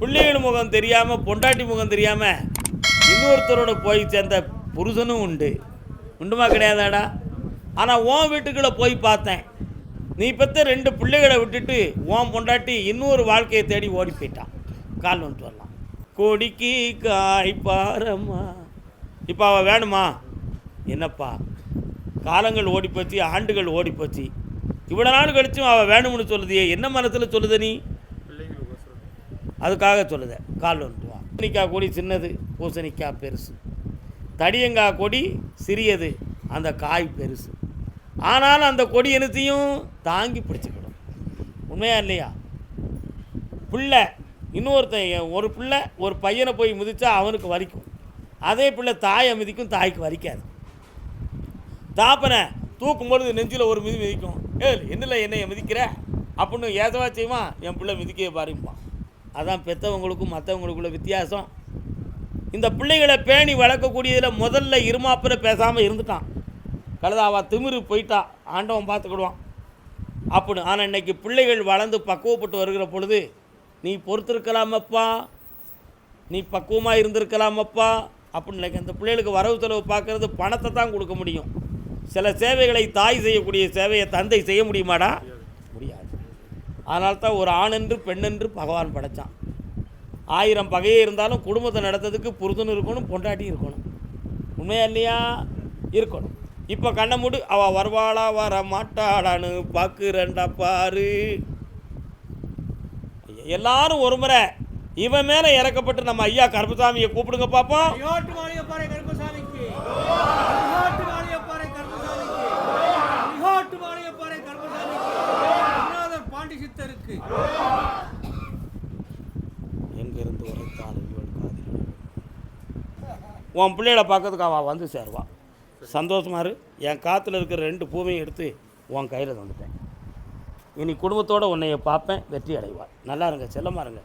பிள்ளைகள் முகம் தெரியாமல் பொண்டாட்டி முகம் தெரியாமல் இன்னொருத்தரோட போய் சேர்ந்த புருஷனும் உண்டு. உண்டுமா கிடையாதாடா? ஆனால் உன் வீட்டுக்குள்ளே போய் பார்த்தேன். நீ பெற்ற ரெண்டு பிள்ளைகளை விட்டுட்டு உன் பொண்டாட்டி இன்னொரு வாழ்க்கையை தேடி ஓடி போயிட்டான். கால் வந்துட்டு வரலாம். கொடிக்கு காய் பாரம்மா. இப்போ அவள் வேணுமா? என்னப்பா? காலங்கள் ஓடி போச்சு ஆண்டுகள் ஓடி போச்சு. இவ்வளோ நாள் கழிச்சும் அவள் வேணும்னு சொல்லுதியே என்ன மனத்தில் சொல்லுத நீ? அதுக்காக சொல்லுத கால் ஒன்றுவா பூசணிக்காய் கொடி சின்னது பூசணிக்காய் பெருசு. தடியங்காய் கொடி சிறியது அந்த காய் பெருசு. ஆனாலும் அந்த கொடி என்னத்தையும் தாங்கி பிடிச்சிக்கணும் உண்மையா இல்லையா? பிள்ளை இன்னொருத்தன் ஒரு பிள்ளை ஒரு பையனை போய் மிதித்தா அவனுக்கு வலிக்கும். அதே பிள்ளை தாயை மிதிக்கும் தாய்க்கு வலிக்காது. தாப்பனை தூக்கும்பொழுது நெஞ்சில் ஒரு மிதி மிதிக்கும். ஏ என்னில் என்னைய மிதிக்கிற? அப்படின்னு ஏதவா செய்வான் என் பிள்ளை மிதிக்க பாருப்பான் அதான் பெற்றவங்களுக்கும் மற்றவங்களுக்குள்ள வித்தியாசம். இந்த பிள்ளைகளை பேணி வளர்க்கக்கூடியதில் முதல்ல இருமாப்பில் பேசாமல் இருந்துட்டான். கழுதாவா திமிரு போயிட்டா. ஆண்டவன் பார்த்துக்கிடுவான். அப்படின்னு. ஆனால் இன்னைக்கு பிள்ளைகள் வளர்ந்து பக்குவப்பட்டு வருகிற பொழுது நீ பொறுத்திருக்கலாமப்பா. நீ பக்குவமாக இருந்திருக்கலாமப்பா. அப்படின்னு இன்றைக்கி அந்த பிள்ளைகளுக்கு வரவு செலவு பார்க்குறது பணத்தை தான் கொடுக்க முடியும். சில சேவைகளை தாய் செய்யக்கூடிய சேவையை தந்தை செய்ய முடியுமாடா? அதனால தான் ஒரு ஆணென்று பெண்ணென்று பகவான் படைச்சான். ஆயிரம் பகையே இருந்தாலும் குடும்பத்தை நடத்துறதுக்கு புருஷன் இருக்கணும் பொண்டாட்டி இருக்கணும். உண்மையா இல்லையா? இருக்கணும். இப்போ கண்ணை மூடு அவள் வருவாளா வர மாட்டாளான்னு பார்க்குறேன்டா பாரு. எல்லாரும் ஒரு முறை இவன் மேலே இறக்கப்பட்டு நம்ம ஐயா கருப்பசாமியை கூப்பிடுங்க பார்ப்போம் எங்கேருந்து உரைத்தாலும் இவள் காதில் உன் பிள்ளைகளை பார்க்கறதுக்கு அவள் வந்து சேருவான் சந்தோஷமாக இரு. என் காற்றுல இருக்கிற ரெண்டு பூவையும் எடுத்து உன் கையில் தந்துட்டேன். இனி குடும்பத்தோடு உன்னைய பார்ப்பேன் வெற்றி அடைவாள். நல்லா இருங்க செல்லமாக இருங்க.